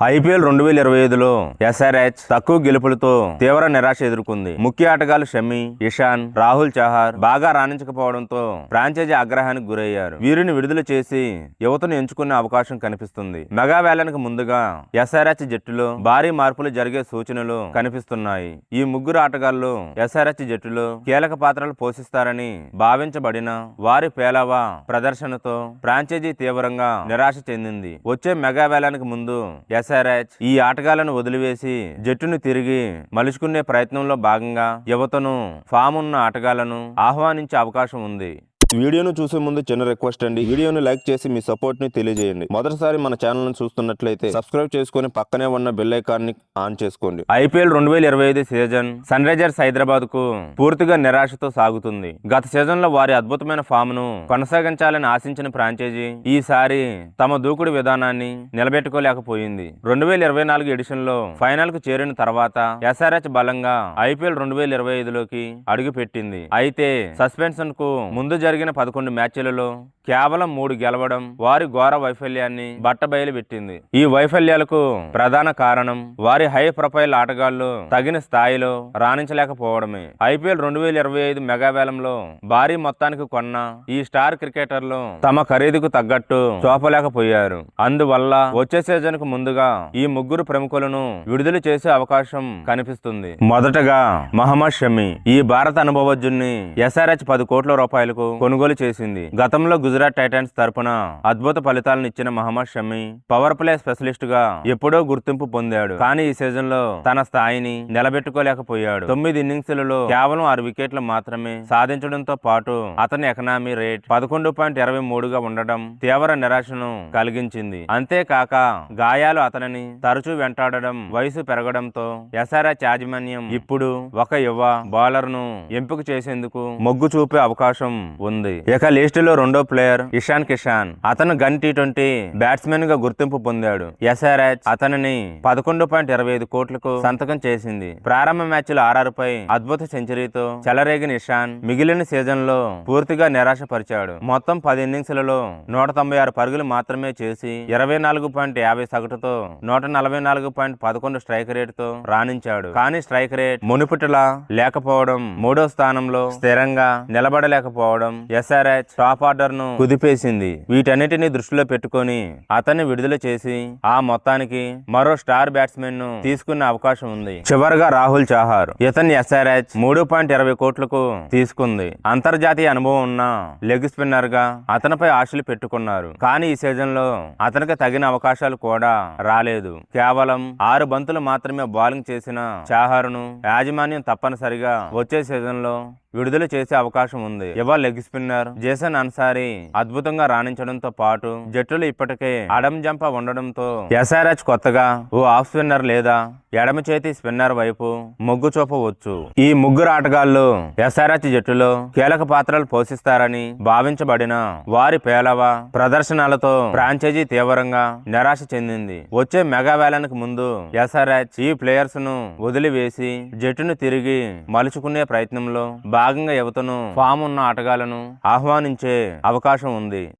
IPL రెండు వేల ఇరవై ఐదులో ఎస్ఆర్హెచ్ తక్కువ గెలుపులతో తీవ్ర నిరాశ ఎదుర్కొంది. ముఖ్య ఆటగాళ్ళు షమి ఇషాన్ రాహుల్ చహార్ బాగా రాణించకపోవడంతో ఫ్రాంచైజీ ఆగ్రహానికి గురయ్యారు. వీరిని విడుదల చేసి యువతను ఎంచుకునే అవకాశం కనిపిస్తుంది. మెగా వేలానికి ముందుగా ఎస్ఆర్హెచ్ జట్టులో భారీ మార్పులు జరిగే సూచనలు కనిపిస్తున్నాయి. ఈ ముగ్గురు ఆటగాళ్ళు ఎస్ఆర్హెచ్ జట్టులో కీలక పాత్రలు పోషిస్తారని భావించబడిన వారి పేలవ ప్రదర్శనతో ఫ్రాంచైజీ తీవ్రంగా నిరాశ చెందింది. వచ్చే మెగా వేలానికి ముందు ఎస్ఆర్హెచ్ ఈ ఆటగాళ్ళను వదిలివేసి జట్టును తిరిగి మలుచుకునే ప్రయత్నంలో భాగంగా యువతను ఫామ్ ఉన్న ఆటగాళ్ళను ఆహ్వానించే అవకాశం ఉంది. వీడియోను చూసే ముందు చిన్న రిక్వెస్ట్ అండి. వీడియోను లైక్ చేసి మీ సపోర్ట్ని తెలియజేయండి. మొదటిసారి మన ఛానల్ను చూస్తున్నట్లయితే సబ్స్క్రైబ్ చేసుకుని పక్కనే ఉన్న బెల్ ఐకాన్ని ఆన్ చేసుకోండి. ఐపీఎల్ రెండు వేల ఇరవై ఐదు సీజన్ సన్ రైజర్స్ హైదరాబాద్కు పూర్తిగా నిరాశతో సాగుతుంది. గత సీజన్లో వారి అద్భుతమైన ఫామ్ను కొనసాగించాలని ఆశించిన ఫ్రాంచైజీ ఈసారి తమ దూకుడు విధానాన్ని నిలబెట్టుకోలేకపోయింది. రెండు వేల ఇరవై నాలుగు ఎడిషన్లో ఫైనల్కు చేరిన తర్వాత ఎస్ఆర్హెచ్ బలంగా ఐపీఎల్ రెండు వేల ఇరవై ఐదులోకి అడుగుపెట్టింది. అయితే సస్పెన్షన్కు ముందు జరిగిన పదకొండు మ్యాచ్లలో కేవలం మూడు గెలవడం వారి ఘోర వైఫల్యాన్ని బట్టబయలు పెట్టింది. ఈ వైఫల్యాలకు ప్రధాన కారణం వారి హై ప్రొఫైల్ ఆటగాళ్ళు తగిన స్థాయిలో రాణించలేకపోవడమే. ఐపీఎల్ రెండు వేల ఇరవై ఐదు మెగావేలంలో భారీ మొత్తానికి కొన్న ఈ స్టార్ క్రికెటర్లు తమ ఖరీదుకు తగ్గట్టు చూపలేకపోయారు. అందువల్ల వచ్చే సీజన్కు ముందుగా ఈ ముగ్గురు ప్రముఖులను విడుదల చేసే అవకాశం కనిపిస్తుంది. మొదటగా మహమ్మద్ షమి ఈ భారత అనుభవజ్ఞుని ఎస్ఆర్హెచ్ పది కోట్ల రూపాయలకు కొనుగోలు చేసింది. గతంలో గుజరాత్ టైటన్స్ తరపున అద్భుత ఫలితాలను ఇచ్చిన మహమ్మద్ షమి పవర్ ప్లే స్పెషలిస్ట్గా ఎప్పుడో గుర్తింపు పొందాడు. కానీ ఈ సీజన్లో తన స్థాయిని నిలబెట్టుకోలేకపోయాడు. తొమ్మిది ఇన్నింగ్స్లలో కేవలం ఆరు వికెట్లు మాత్రమే సాధించడంతో పాటు అతని ఎకనామీ రేట్ పదకొండు పాయింట్ ఇరవై మూడుగా ఉండడం తీవ్ర నిరాశను కలిగించింది. అంతేకాక గాయాలు అతనిని తరచూ వెంటాడడం వయసు పెరగడంతో ఎస్ఆర్ఎస్ యాజమాన్యం ఇప్పుడు ఒక యువ బౌలర్ను ఎంపిక చేసేందుకు మొగ్గు చూపే అవకాశం ఉంది. ఇక లిస్టులో రెండో ప్లేయర్ ఇషాన్ కిషాన్ అతను గన్ టీ ట్వంటీ బ్యాట్స్మెన్గా గుర్తింపు పొందాడు. ఎస్ఆర్హెచ్ అతనిని పదకొండు పాయింట్ ఇరవై ఐదు కోట్లకు సంతకం చేసింది. ప్రారంభ మ్యాచ్లో ఆర్ఆర్పై అద్భుత సెంచరీతో చెలరేగిన ఇషాన్ మిగిలిన సీజన్లో పూర్తిగా నిరాశపరిచాడు. మొత్తం పది ఇన్నింగ్స్లలో నూట తొంభై ఆరు పరుగులు మాత్రమే చేసి ఇరవై నాలుగు పాయింట్ యాభై సగటుతో నూట నలభై నాలుగు పాయింట్ పదకొండు స్ట్రైక్ రేట్తో రాణించాడు. కానీ స్ట్రైక్ రేట్ మునుపుటిలా లేకపోవడం మూడో స్థానంలో స్థిరంగా నిలబడలేకపోవడం ఎస్ఆర్హెచ్ టాప్ ఆర్డర్ను కుదిపేసింది. వీటన్నిటిని దృష్టిలో పెట్టుకొని అతన్ని విడుదల చేసి ఆ మొత్తానికి మరో స్టార్ బ్యాట్స్మెన్ను తీసుకునే అవకాశం ఉంది. చివరగా రాహుల్ చాహార్ ఇతన్ని ఎస్ఆర్హెచ్ మూడు పాయింట్ ఇరవై కోట్లకు తీసుకుంది. అంతర్జాతీయ అనుభవం ఉన్న లెగ్ స్పిన్నర్గా అతనిపై ఆశలు పెట్టుకున్నారు. కానీ ఈ సీజన్లో అతనికి తగిన అవకాశాలు కూడా రాలేదు. కేవలం ఆరు బంతులు మాత్రమే బౌలింగ్ చేసిన చాహారును యాజమాన్యం తప్పనిసరిగా వచ్చే సీజన్లో విడుదల చేసే అవకాశం ఉంది. యువ లెగ్ స్పిన్నర్ జేసన్ అన్సారీ అద్భుతంగా రాణించడంతో పాటు జట్టులు ఇప్పటికే అడం జంప ఉండడంతో ఎస్ఆర్హెచ్ కొత్తగా ఓ ఆఫ్ స్పిన్నర్ లేదా ఎడమ చేతి స్పిన్నర్ వైపు మొగ్గు చూపవచ్చు. ఈ ముగ్గురు ఆటగాళ్ళు ఎస్ఆర్హెచ్ జట్టులో కీలక పాత్రలు పోషిస్తారని భావించబడిన వారి పేలవ ప్రదర్శనలతో ఫ్రాంచైజీ తీవ్రంగా నిరాశ చెందింది. వచ్చే మెగా వేలానికి ముందు ఎస్ఆర్హెచ్ ఈ ప్లేయర్స్ను వదిలివేసి జట్టును తిరిగి మలుచుకునే ప్రయత్నంలో భాగంగా యువతను ఫామ్ ఉన్న ఆటగాళ్ళను ఆహ్వానించే అవకాశం ఉంది.